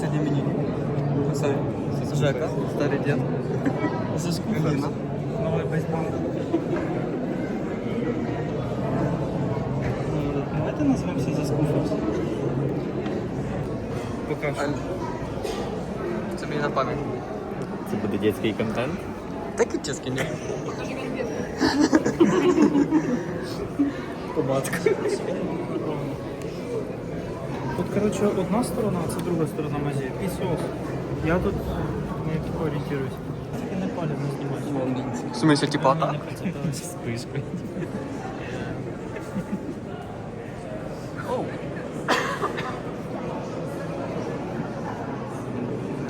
Сьогодні мені. Це Жека, старий дід. Це Ліна. Новий бейсбол. Ну, Давайте назвемося за скуферс. Пока що. Це мені на пам'ять. Це буде дитячий контент. Так і чесно, ні. Помадка. Тут, коротше, одна сторона, а це друга сторона музею. Пісос. Я тут не орієнтуюсь. І не палю не знімати. В смысле, типа, Мені так? не працювалося. Спишкою.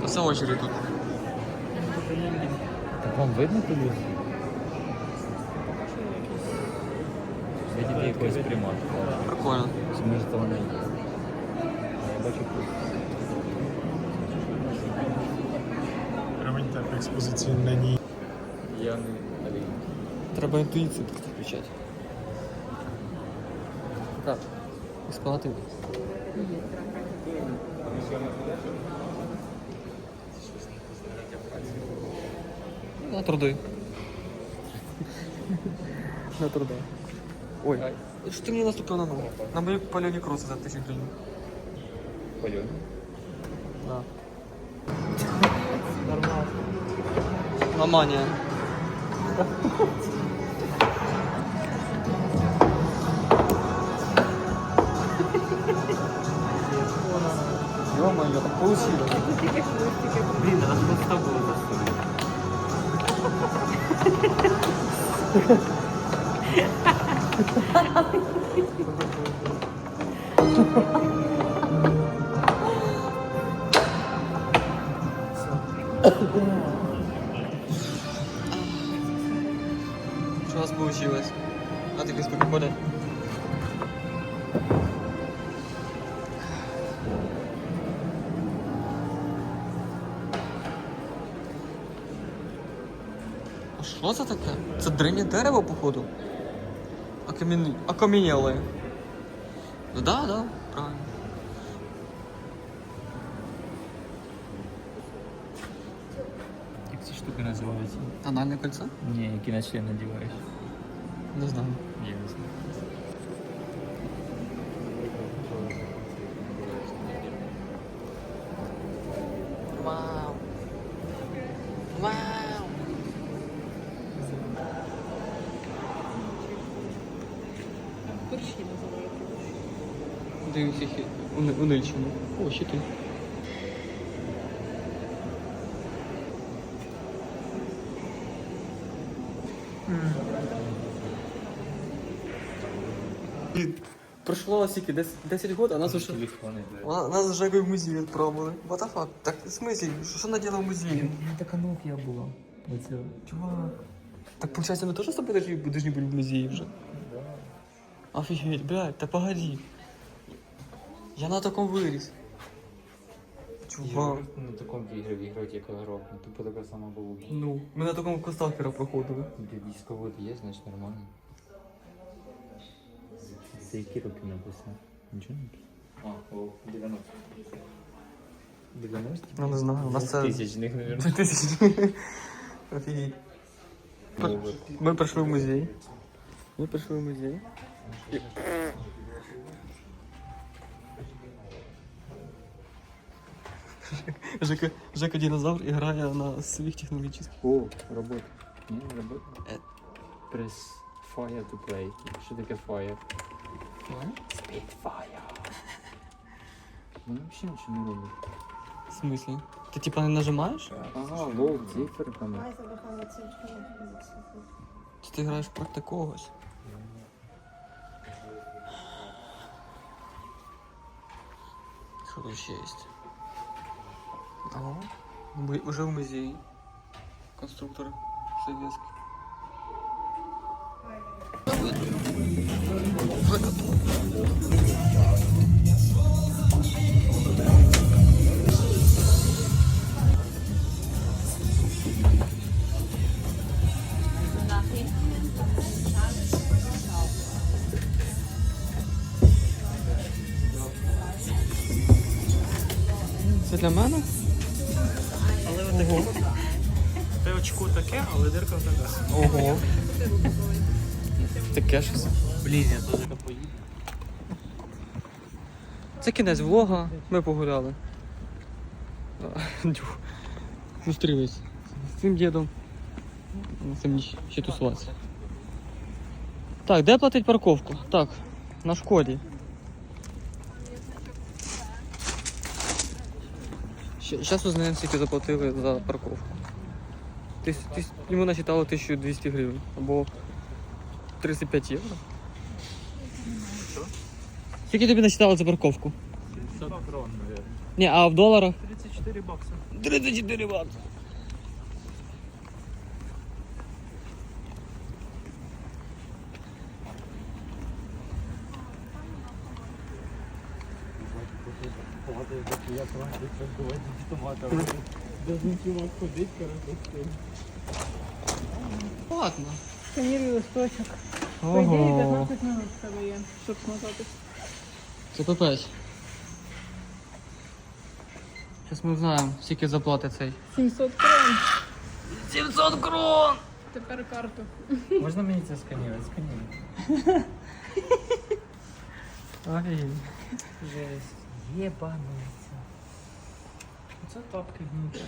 Це очередь тут. Так вам видно туди? Видите якогось примат. Прикольно. Чи може то вона є? Так експозиції на ній. Я не але Треба інтуїцію підключати. Так. Експлуатив. На труди. На труда. Ой, що ти мені наступив на ногу? На мою пальоні кроси за тисячу гривень. Пальоні. Да. Нормально. Ламання. Ё-моё, так получилось. Блін, а нас просто було получилось? А ты сколько ходит? А що це таке? Це древнє дерево, походу. Окам'яні... Окам'яніле. Ну да, да, правильно. Як ці штуки називаються? Анальне кольцо? Ні, які на член надіваєш. Не знаю. Я не знаю. Вау. Вау. Дивіться, які уни- унильщину. О, ще Пройшло скільки, 10, 10 років, а нас уже... Телефони. А Нас вже в музей відправили. What the fuck? Так, в смысле? Що, що наділа в музеї? Ну, така Nokia була. Оце. Чувак. Так получается, мы тоже с тобой должны, должны были в музее уже? Офигеть, блядь, да погоди. Я на таком вырез. Чувак. на такому ігри іграти, як ігрок. Ну, тупо така сама була. Ну, ми на такому косталкера проходили. Де дисковод є, значить нормально. Це які роки написано? Нічого не написано? А, о, 90. 90? Ну, не знаю, у нас це- Тисячних, мабуть. 2000. Офигеть. Пр- Ми прийшли в музей. Ми прийшли в музей. І- Жека, Жека динозавр играя на своих технологических. О, робота. Ні, не робота. Е. Press fire to play. Що таке fire? Spitfire. Ну, взагалі нічого не робить. В смысле? Ты типа не нажимаешь? Ага, лоу, циферками. Чи ти граєш проти когось? Що тут ще є? Ага. Ми уже в музеї. Конструктор советский. Це для мене? Але отаке. Те очко таке, але дирка така. Ого. Таке щось. Блін, я туди поїду. Це кінець влога, ми погуляли. Дюх. Зустрілись з цим дідом. З цим ще тусуватися. Так, де платить парковку? Так, на школі. Зараз узнаємо, скільки заплатили за парковку. Тис, тис, йому насчитало 1200 гривень або 35 євро. Скільки тобі насчитало за парковку? 50 крон, наверное. Ні, а в долларах? 34 бакса. 34 бакса. Должен чувак ходить, короче. Ладно. Сканірую листочок. По ідеї 15 минут тебе є, щоб смотати. Це пипець. Зараз ми узнаємо, скільки заплатить цей. 700 крон. 700 крон! Тепер карту. Можна мені це сканувати? Сканіруй. Ай. Жесть. Єбанується. Це тапки внутрі.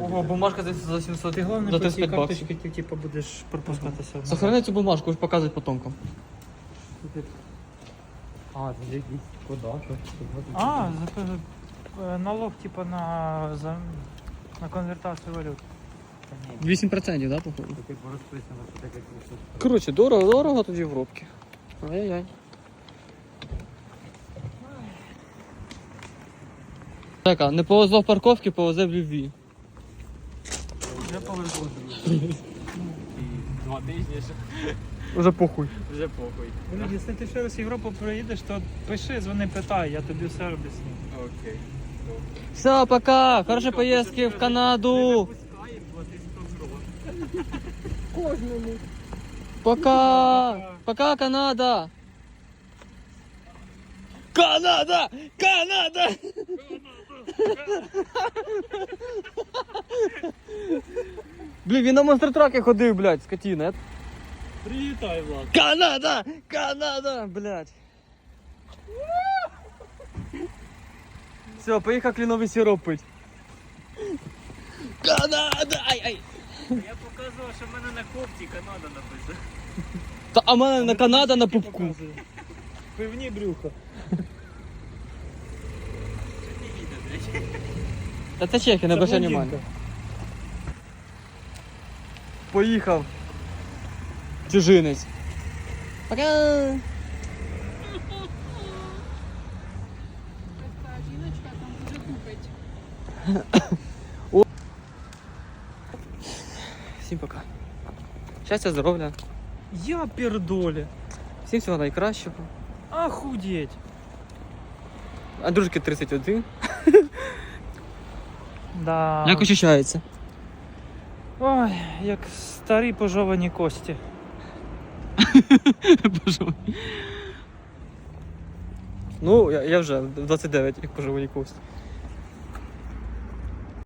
Ого, бумажка десь за 700 І головне, за по цій 35 баксів. карточці ти типу, будеш пропускатися. одразу. Сохрани цю бумажку, показують потомкам. А, це якийсь податок. А, за- е, налог типу на, за, на конвертацію валют. 8%, да, походу? Таке розписано, що таке. Коротше, дорого, дорого тоді в робки. Чека, не повезло в парковці, повезе в любві. Вже повезло. Два тижні ще. Уже похуй. Вже похуй. Блін, Якщо ти ще раз в Європу приїдеш, то пиши, дзвони, питай, я тобі все об'ясню. Окей. Все, пока. Хорошей поездки в Канаду. Кожному. Пока. Пока, Канада. Канада! Канада! Блін, він на монстр-тракі ходив, блядь, скотина. Привітай, Влад. Канада! Канада! Блядь. Все, поїхав кленовий сироп пить. Канада! Ай, ай. Я показував, що в мене на кофті Канада написано. Та а в мене на Канада на пупку. Пивні брюха. Та це чехи, не обращай блондинка. внимання. Поїхав. Чужинець. Пока. Ось та жіночка там вже купить. Всім пока. Щастя, здоров'я. Я пердолі. Всім всього найкращого. Охудеть. Андрюшки 31. Да. Як очищається? Ой, як старі пожовані кості. Пожовані. Ну, я, я вже в 29, як пожовані кость.